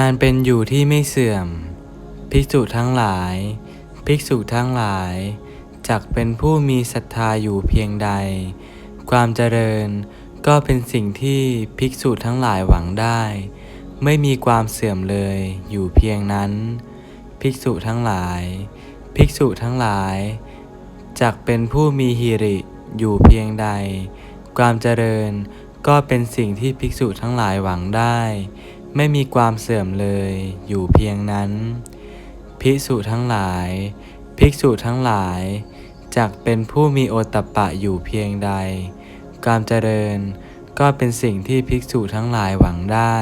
การเป็นอยู่ที่ไม่เสื่อม ภิกษุทั้งหลาย ภิกษุทั้งหลายจักเป็นผู้มีศรัทธาอยู่เพียงใด ความเจริญก็เป็นสิ่งที่ภิกษุทั้งหลายหวังได้ ไม่มีความเสื่อมเลยอยู่เพียงนั้น ภิกษุทั้งหลาย ภิกษุทั้งหลายจักเป็นผู้มีหิริอยู่เพียงใด ความเจริญก็เป็นสิ่งที่ภิกษุทั้งหลายหวังได้ ไม่มีความเสื่อมเลยอยู่เพียงนั้น ภิกษุทั้งหลาย ภิกษุทั้งหลายจักเป็นผู้มีโอตตัปปะอยู่เพียงใด ความเจริญก็เป็นสิ่งที่ภิกษุทั้งหลายหวังได้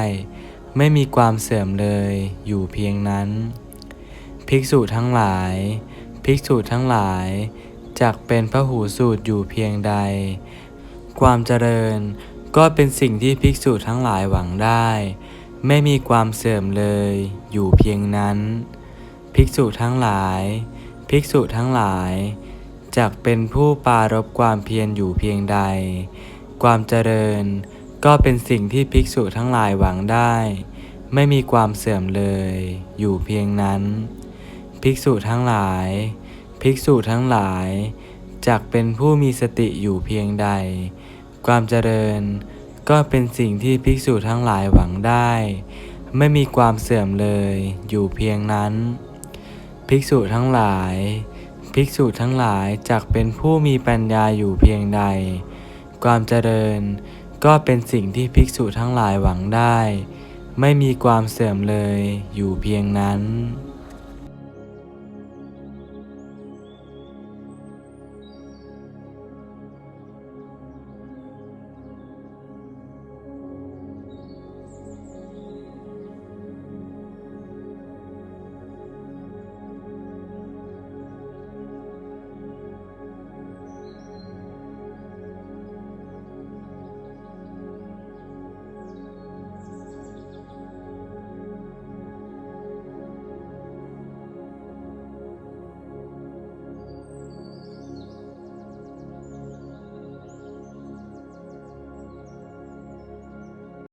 ไม่มีความเสื่อมเลยอยู่เพียงนั้น ภิกษุทั้งหลาย ภิกษุทั้งหลายจักเป็นพระหูสูตรอยู่เพียงใด ความเจริญก็เป็นสิ่งที่ภิกษุทั้งหลายหวังได้ ไม่มีความเสื่อมเลยอยู่เพียงนั้น ภิกษุทั้งหลาย ภิกษุทั้งหลายจักเป็นผู้ปรารบความเพียรอยู่เพียงใด ความเจริญก็เป็นสิ่งที่ภิกษุทั้งหลายหวังได้ ไม่มีความเสื่อมเลยอยู่เพียงนั้น ภิกษุทั้งหลาย ภิกษุทั้งหลายจักเป็นผู้มีสติอยู่เพียงใด ความเจริญ ก็เป็นสิ่งที่ภิกษุทั้งหลายหวังได้ ไม่มีความเสื่อมเลยอยู่เพียงนั้น ภิกษุทั้งหลาย ภิกษุทั้งหลายจักเป็นผู้มีปัญญาอยู่เพียงใด ความเจริญ ก็เป็นสิ่งที่ภิกษุทั้งหลายหวังได้ ไม่มีความเสื่อมเลยอยู่เพียงนั้น